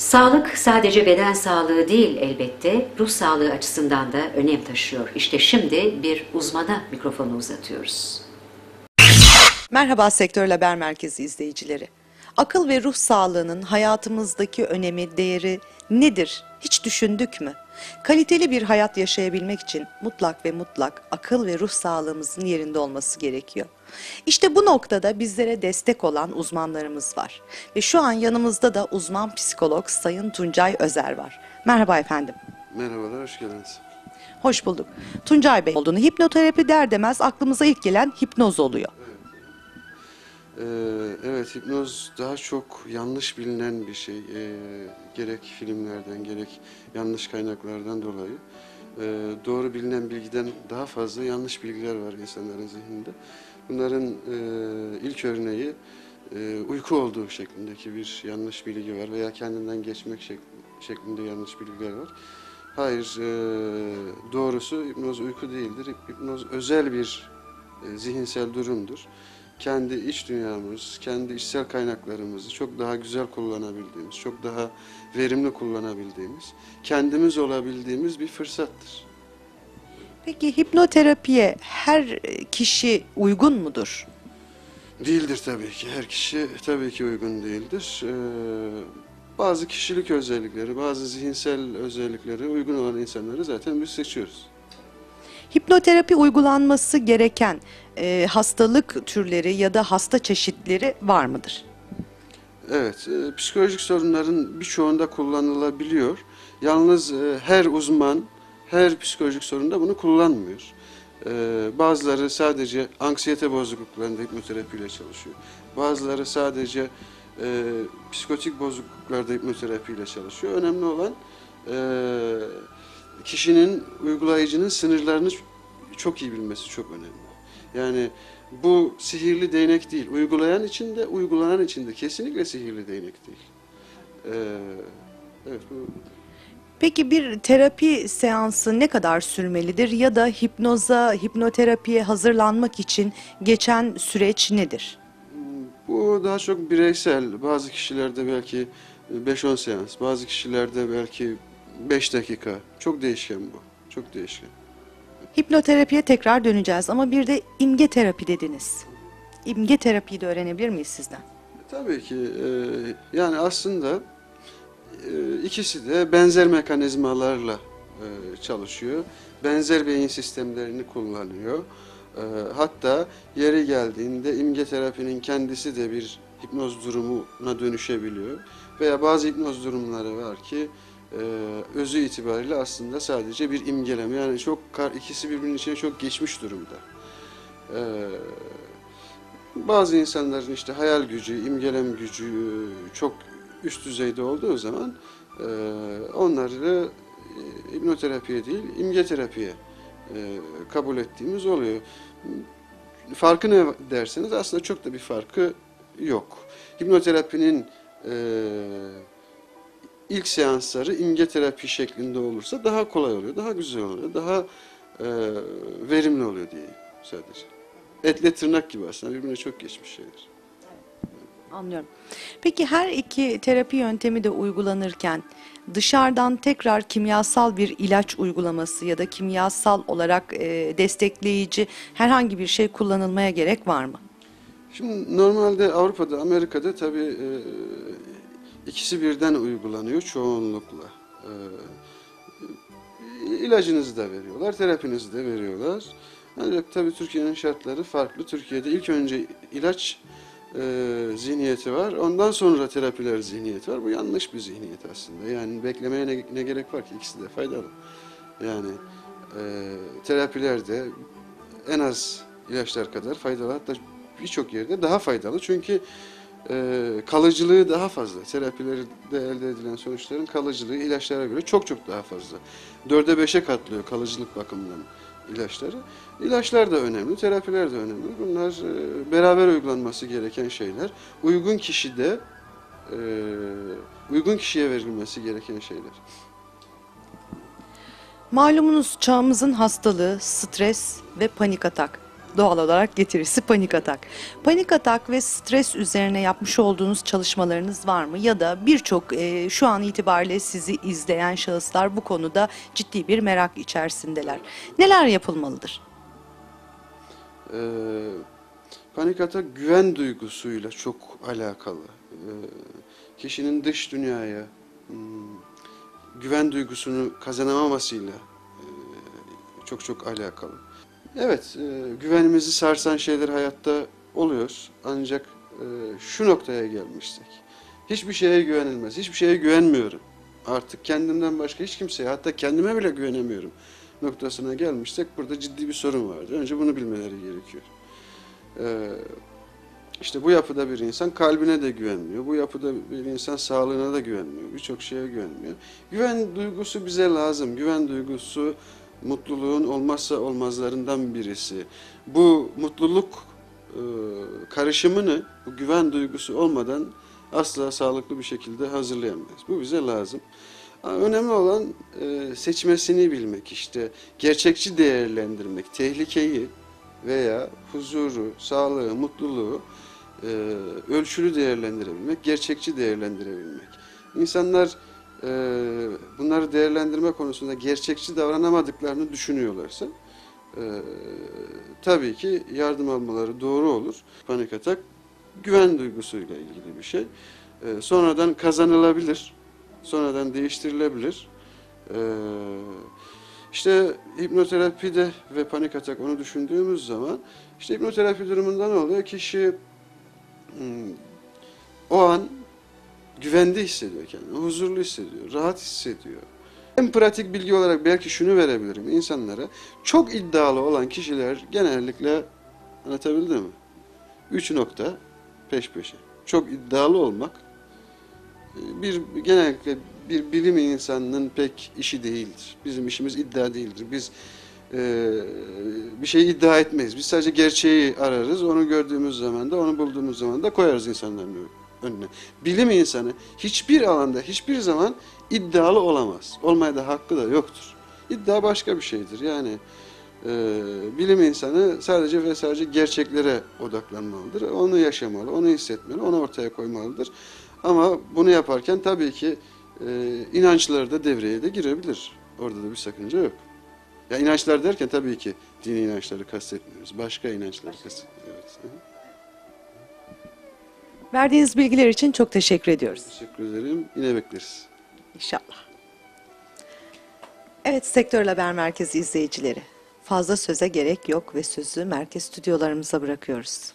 Sağlık sadece beden sağlığı değil elbette, ruh sağlığı açısından da önem taşıyor. İşte şimdi bir uzmana mikrofonu uzatıyoruz. Merhaba Sektör Haber Merkezi izleyicileri. Akıl ve ruh sağlığının hayatımızdaki önemi, değeri nedir? Hiç düşündük mü? Kaliteli bir hayat yaşayabilmek için mutlak ve mutlak akıl ve ruh sağlığımızın yerinde olması gerekiyor. İşte bu noktada bizlere destek olan uzmanlarımız var. Ve şu an yanımızda da uzman psikolog Sayın Tuncay Özer var. Merhaba efendim. Merhabalar, hoş geldiniz. Hoş bulduk. Tuncay Bey olduğunu hipnoterapi der demez aklımıza ilk gelen hipnoz oluyor. Ee, evet, hipnoz daha çok yanlış bilinen bir şey. Ee, gerek filmlerden, gerek yanlış kaynaklardan dolayı. Ee, doğru bilinen bilgiden daha fazla yanlış bilgiler var insanların zihninde. Bunların e, ilk örneği e, uyku olduğu şeklindeki bir yanlış bilgi var veya kendinden geçmek şek- şeklinde yanlış bilgiler var. Hayır, e, doğrusu hipnoz uyku değildir. Hipnoz özel bir e, zihinsel durumdur. Kendi iç dünyamız, kendi içsel kaynaklarımızı çok daha güzel kullanabildiğimiz, çok daha verimli kullanabildiğimiz, kendimiz olabildiğimiz bir fırsattır. Peki hipnoterapiye her kişi uygun mudur? Değildir tabii ki. Her kişi tabii ki uygun değildir. Ee, bazı kişilik özellikleri, bazı zihinsel özellikleri uygun olan insanları zaten biz seçiyoruz. Hipnoterapi uygulanması gereken e, hastalık türleri ya da hasta çeşitleri var mıdır? Evet, e, psikolojik sorunların birçoğunda kullanılabiliyor. Yalnız e, her uzman her psikolojik sorunda bunu kullanmıyor. E, bazıları sadece anksiyete bozukluklarında hipnoterapiyle çalışıyor. Bazıları sadece e, psikotik bozukluklarda hipnoterapiyle çalışıyor. Önemli olan e, kişinin, uygulayıcının sınırlarını çok iyi bilmesi çok önemli. Yani bu sihirli değnek değil. Uygulayan için de, uygulanan için de kesinlikle sihirli değnek değil. Ee, evet, bu Peki bir terapi seansı ne kadar sürmelidir ya da hipnoza, hipnoterapiye hazırlanmak için geçen süreç nedir? Bu daha çok bireysel. Bazı kişilerde belki 5-10 seans, bazı kişilerde belki 5 dakika. Çok değişken bu. Çok değişken. Hipnoterapiye tekrar döneceğiz ama bir de imge terapi dediniz. İmge terapiyi de öğrenebilir miyiz sizden? Tabii ki. e, yani aslında ikisi de benzer mekanizmalarla e, çalışıyor. Benzer beyin sistemlerini kullanıyor. E, hatta yeri geldiğinde imge terapinin kendisi de bir hipnoz durumuna dönüşebiliyor. Veya bazı hipnoz durumları var ki e, özü itibariyle aslında sadece bir imgeleme. Yani çok ikisi birbirinin içine çok geçmiş durumda. E, bazı insanların işte hayal gücü, imgelem gücü e, çok üst düzeyde olduğu zaman e, onları e, hipnoterapiye değil, imge terapiye e, kabul ettiğimiz oluyor. Farkı ne derseniz aslında çok da bir farkı yok. Hipnoterapinin e, ilk seansları imge terapi şeklinde olursa daha kolay oluyor, daha güzel oluyor, daha e, verimli oluyor diyeyim sadece. Etle tırnak gibi aslında birbirine çok geçmiş şeyler. Anlıyorum. Peki her iki terapi yöntemi de uygulanırken dışarıdan tekrar kimyasal bir ilaç uygulaması ya da kimyasal olarak e, destekleyici herhangi bir şey kullanılmaya gerek var mı? Şimdi normalde Avrupa'da, Amerika'da tabii e, ikisi birden uygulanıyor çoğunlukla. E, ilacınızı da veriyorlar, terapinizi de veriyorlar. Ancak tabii Türkiye'nin şartları farklı. Türkiye'de ilk önce ilaç e, zihniyeti var, ondan sonra terapiler zihniyeti var. Bu yanlış bir zihniyet aslında. Yani beklemeye ne, ne gerek var ki? İkisi de faydalı. Yani e, terapiler en az ilaçlar kadar faydalı. Hatta birçok yerde daha faydalı. Çünkü e, kalıcılığı daha fazla. Terapilerde elde edilen sonuçların kalıcılığı ilaçlara göre çok çok daha fazla. Dörde beşe katlıyor kalıcılık bakımından ilaçları. İlaçlar da önemli, terapiler de önemli. Bunlar e, beraber uygulanması gereken şeyler. Uygun kişide, e, uygun kişiye verilmesi gereken şeyler. Malumunuz çağımızın hastalığı, stres ve panik atak. Doğal olarak getirisi panik atak. Panik atak ve stres üzerine yapmış olduğunuz çalışmalarınız var mı? Ya da birçok e, şu an itibariyle sizi izleyen şahıslar bu konuda ciddi bir merak içerisindeler. Neler yapılmalıdır? Ee, panik atak güven duygusuyla çok alakalı. Ee, kişinin dış dünyaya hmm, güven duygusunu kazanamamasıyla e, çok çok alakalı. Evet, e, güvenimizi sarsan şeyler hayatta oluyor. Ancak e, şu noktaya gelmiştik. Hiçbir şeye güvenilmez. Hiçbir şeye güvenmiyorum. Artık kendimden başka hiç kimseye, hatta kendime bile güvenemiyorum noktasına gelmişsek burada ciddi bir sorun vardır. Önce bunu bilmeleri gerekiyor. Ee, işte bu yapıda bir insan kalbine de güvenmiyor. Bu yapıda bir insan sağlığına da güvenmiyor. Birçok şeye güvenmiyor. Güven duygusu bize lazım. Güven duygusu mutluluğun olmazsa olmazlarından birisi. Bu mutluluk e, karışımını, bu güven duygusu olmadan asla sağlıklı bir şekilde hazırlayamayız. Bu bize lazım. Önemli olan e, seçmesini bilmek işte, gerçekçi değerlendirmek, tehlikeyi veya huzuru, sağlığı, mutluluğu e, ölçülü değerlendirebilmek, gerçekçi değerlendirebilmek. İnsanlar e, bunları değerlendirme konusunda gerçekçi davranamadıklarını düşünüyorlarsa e, tabii ki yardım almaları doğru olur. Panik atak güven duygusuyla ilgili bir şey. E, sonradan kazanılabilir, sonradan değiştirilebilir. E, işte hipnoterapide ve panik atak onu düşündüğümüz zaman işte hipnoterapi durumunda ne oluyor? Kişi hmm, o an güvende hissediyor kendini, huzurlu hissediyor, rahat hissediyor. En pratik bilgi olarak belki şunu verebilirim insanlara. Çok iddialı olan kişiler genellikle anlatabildim mi? Üç nokta peş peşe. Çok iddialı olmak e, bir genellikle bir bilim insanının pek işi değildir. Bizim işimiz iddia değildir. Biz e, bir şey iddia etmeyiz. Biz sadece gerçeği ararız. Onu gördüğümüz zaman da, onu bulduğumuz zaman da koyarız insanların önüne. Bilim insanı hiçbir alanda, hiçbir zaman iddialı olamaz. Olmaya da hakkı da yoktur. İddia başka bir şeydir. Yani e, bilim insanı sadece ve sadece gerçeklere odaklanmalıdır. Onu yaşamalı, onu hissetmeli, onu ortaya koymalıdır. Ama bunu yaparken tabii ki e, inançları da devreye de girebilir. Orada da bir sakınca yok. Ya inançlar derken tabii ki dini inançları kastetmiyoruz. Başka inançları kastetmiyoruz. Evet. Verdiğiniz bilgiler için çok teşekkür ediyoruz. Teşekkür ederim. Yine bekleriz. İnşallah. Evet Sektör Haber Merkezi izleyicileri. Fazla söze gerek yok ve sözü merkez stüdyolarımıza bırakıyoruz.